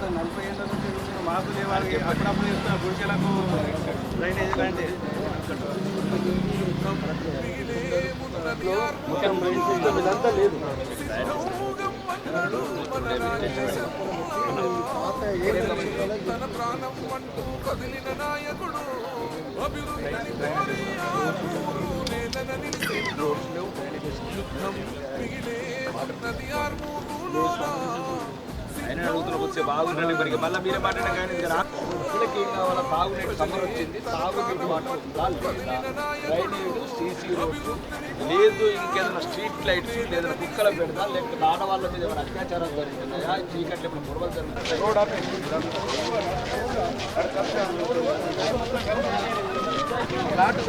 గత నలభై ఏళ్ళ నుంచి చూసిన మాకు లేవాలి అప్పుడప్పుడు చెప్తున్నా గుడికెలకు డ్రైనేజ్ లాంటి మొత్తం మైండ్ సిస్టమ్ ఇదంతా లేదు తన ప్రాణం అంటూ కదిలిన నాయకుడు అభివృద్ధిని కోరి నేలన నిలిచిండు. యుద్ధం మిగిలే నది ఆర్మూరులోనా. ఆయన అడుగుతున్న వచ్చే బాగుండండి. మరి మళ్ళీ మీరే మాట్లాడిన కానీ ఇంకా రా- వీళ్ళకి కావాలా బాగునీటి సమ్మర్ వచ్చింది. తాగునీటి వాటర్ డ్రైనేజ్ సీసీ రోడ్లు లేదు ఇంకేదైనా స్ట్రీట్ లైట్స్ లేదైనా కుక్కల పెడతా లేకపోతే ఆడవాళ్ళ మీద ఏమైనా అత్యాచారాలు జరుగుతున్నాయా చీకట్లు ఏమైనా గొడవలు జరుగుతున్నాయి? రోడ్ ఫ్లాట్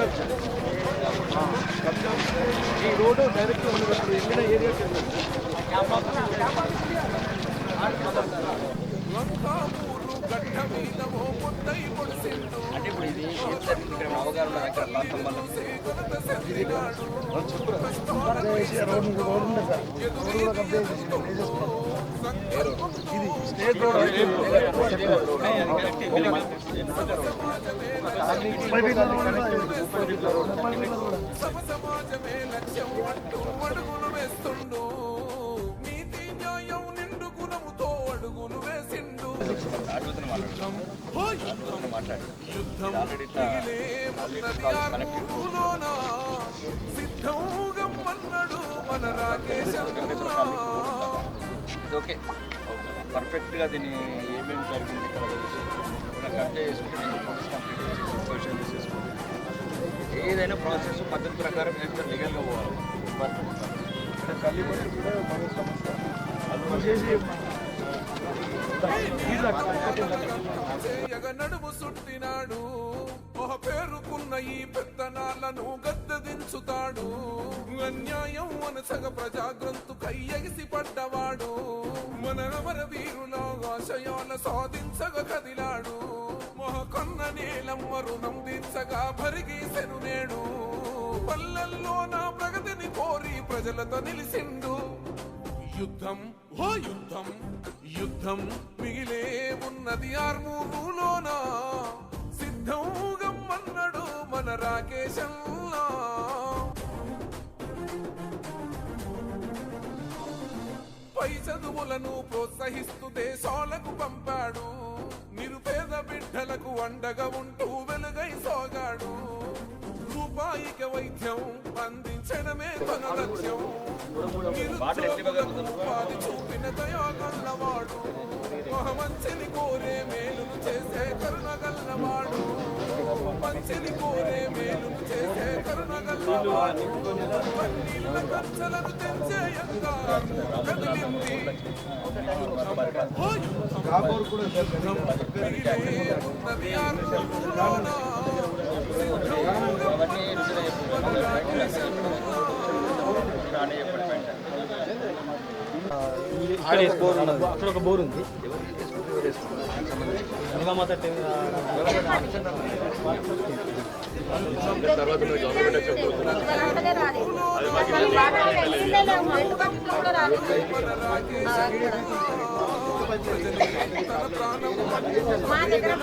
ఈ రోడ్డు డైరెక్ట్ ఉండదు ఎక్కడ ఏరియాకి అంటే ఇప్పుడు ఇది అవగాహన. ఇది స్టేట్ రోడ్ సమ సమాజమే లక్ష్యం అంటూ అడుగులు వేస్తుండు ఓకే పర్ఫెక్ట్గా దీన్ని ఏమేమి జరిగింది ఇక్కడ కరెక్ట్గా కంప్లీట్ చేసి ఏదైనా ప్రాసెస్ పద్ధతి ప్రకారం ఎంత లీగల్గా పోవాలి ఇక్కడ కల్లిపట్టి కూడా మరో సమస్య అది చేసి నడుము సుట్టినాడు. ఒక పేరుకున్న ఈ పెత్తనాలను గద్దదించుతాడు అన్యాయం అనసగ ప్రజాగ్రంతు కయ్యగిసి పడ్డవాడు. మన అమర వీరుల ఆశయాల సాధించగ కదిలాడు. మొహకొన్న నీలమ్మ రుణం దించగా భరిగీసెను నేడు పల్లెల్లో నా ప్రగతిని కోరి ప్రజలతో నిలిసిండు యుద్ధం ఓ యుద్ధం యుద్ధం మిగిలే ఉన్నది ఆర్మూరులోన. సిద్ధంగా మన్నడు మన రాకేశంలా. పై చదువులను ప్రోత్సహిస్తూ దేశాలకు పంపాడు. నిరుపేద బిడ్డలకు అండగా ఉంటూ వెలుగై సాగాడు. రూపాయిక వైద్యం అందించడమే తన లక్ష్యం నిరుద్యోగులకు చూపిన దయాగల్లవాడు మంచిని కోరే మేలును చేసే కరుణగల్లవాడు మంచిని కోరే మేలును చేసే కరుణగల్లవాడు పన్నీళ్ళ ఖర్చులను తెచ్చే యంగారు కదిలింది. ఉన్నది ఆర్మూరులోన. అక్కడ ఒక బోర్ ఉంది గంగామాత మా దగ్గర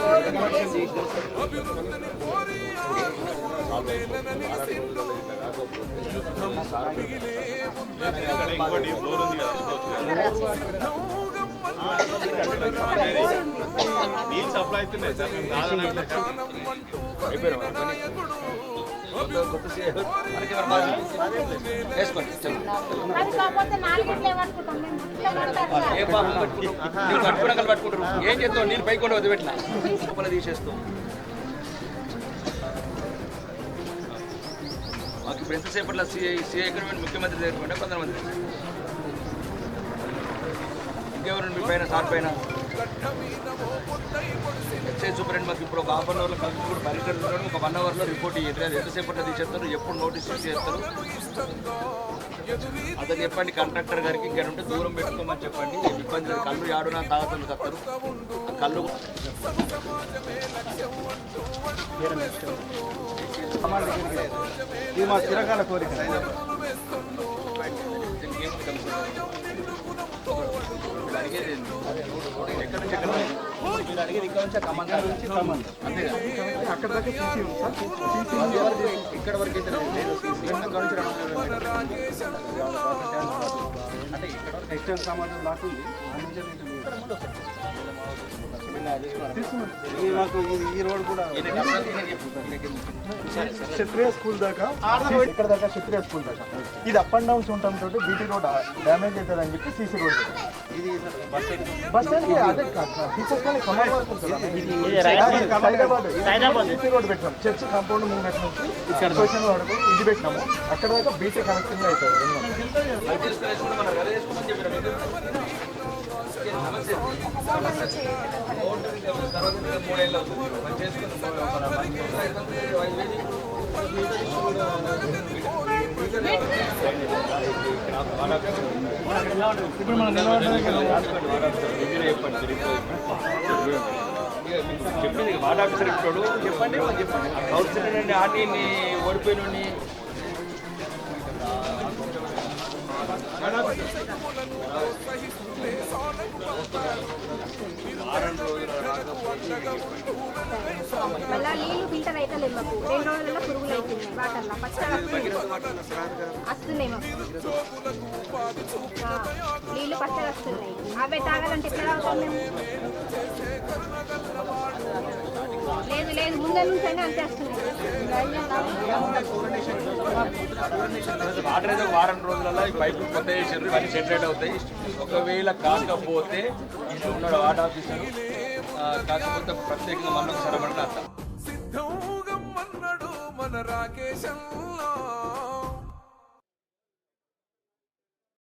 నీళ్ళు సప్లై అవుతున్నాయి సార్ కాదనట్లే ప్రాణం అంటూ కదిలిన నాయకుడు. అభివృద్ధిని ఇప్పుడు ఎంతసేపట్లో సిఐ సిఐ అగ్రిమెంట్ ముఖ్యమంత్రి దగ్గర కొంతమంది ఇంకెవరు మీ పైన సార్ పైన ఎక్సైజ్ సూపరింట్ మాకు ఇప్పుడు ఒక హాఫ్ అన్ అవర్లో కలిసి కూడా పరిగణించడం ఒక వన్ అవర్లో రిపోర్ట్ అది ఎంతసేపట్లో తీసేస్తారు ఎప్పుడు నోటీస్ చేస్తారు. అతను చెప్పండి కాంట్రాక్టర్ గారికి ఇక్కడ ఉంటే దూరం పెట్టుకోమని చెప్పండి. ఇబ్బంది లేదు. కళ్ళు ఆడునా తాగతలు తస్తారు ఆ కళ్ళు. ఇది మా చిరకాల కోరిక నుంచి ఎక్కడ మీరు అడిగేది ఇక్కడ నుంచి అంతేగా? అక్కడ దాకా సీసీ ఉంది సార్ వరకు ఇక్కడ వరకు అయితే లేదు సీసీ. నుంచి అంటే ఇక్కడ వరకు ఎక్స్టెన్స్ సమాధానం దాకా ఉంది మాకు ఈ రోడ్ కూడా. క్షత్రియ స్కూల్ దాకా ఇక్కడ దాకా? క్షత్రియ స్కూల్ దాకా. ఇది అప్ అండ్ డౌన్స్ ఉండటం తోటి బీటీ రోడ్ డ్యామేజ్ అవుతుంది అని చెప్పి సీసీ రోడ్ ఇది బస్ స్టాండ్ అదే టీచర్స్ కానీ వరకు సీసీ రోడ్ పెట్టాం. చర్చ్ కాంపౌండ్ ముంగట్ నుంచి ఇక్కడ వరకు ఇది పెట్టినాము అక్కడ దాకా బీటీ కనెక్షన్ అవుతుంది ఇప్పుడు మనం నిలబడడానికి చెప్పింది వార్డ్ ఆఫీసర్ ఇచ్చాడు చెప్పండి. చెప్పండి కౌన్సిలర్ అండి ఆర్టీని ఓడిపోయిన మళ్ళా నీళ్ళు ఫిల్టర్ అయితే మాకు. రెండు రోజులలో పురుగులు అవుతున్నాయి వాటర్లో పచ్చగా వస్తున్నాయి మాకు. నీళ్ళు నీళ్ళు వస్తున్నాయి. అవే తాగాలంటే ఎట్లా తాగుతాం మేము? లేదు లేదు. ముందే నుంచి అయినా అంతే వస్తున్నాయి వాటర్ అయితే వారం రోజులలో ఈ పైపులు కొత్త చేసారు ఇవన్నీ సెటరేట్ అవుతాయి. ఒకవేళ కాకపోతే ఇంట్లో ఉన్నాడు వాటర్ ఆఫీసర్ కాకపోతే ప్రత్యేకంగా మనకు ఒకసారి అడగాలి సిద్ధం మన రాకేశం.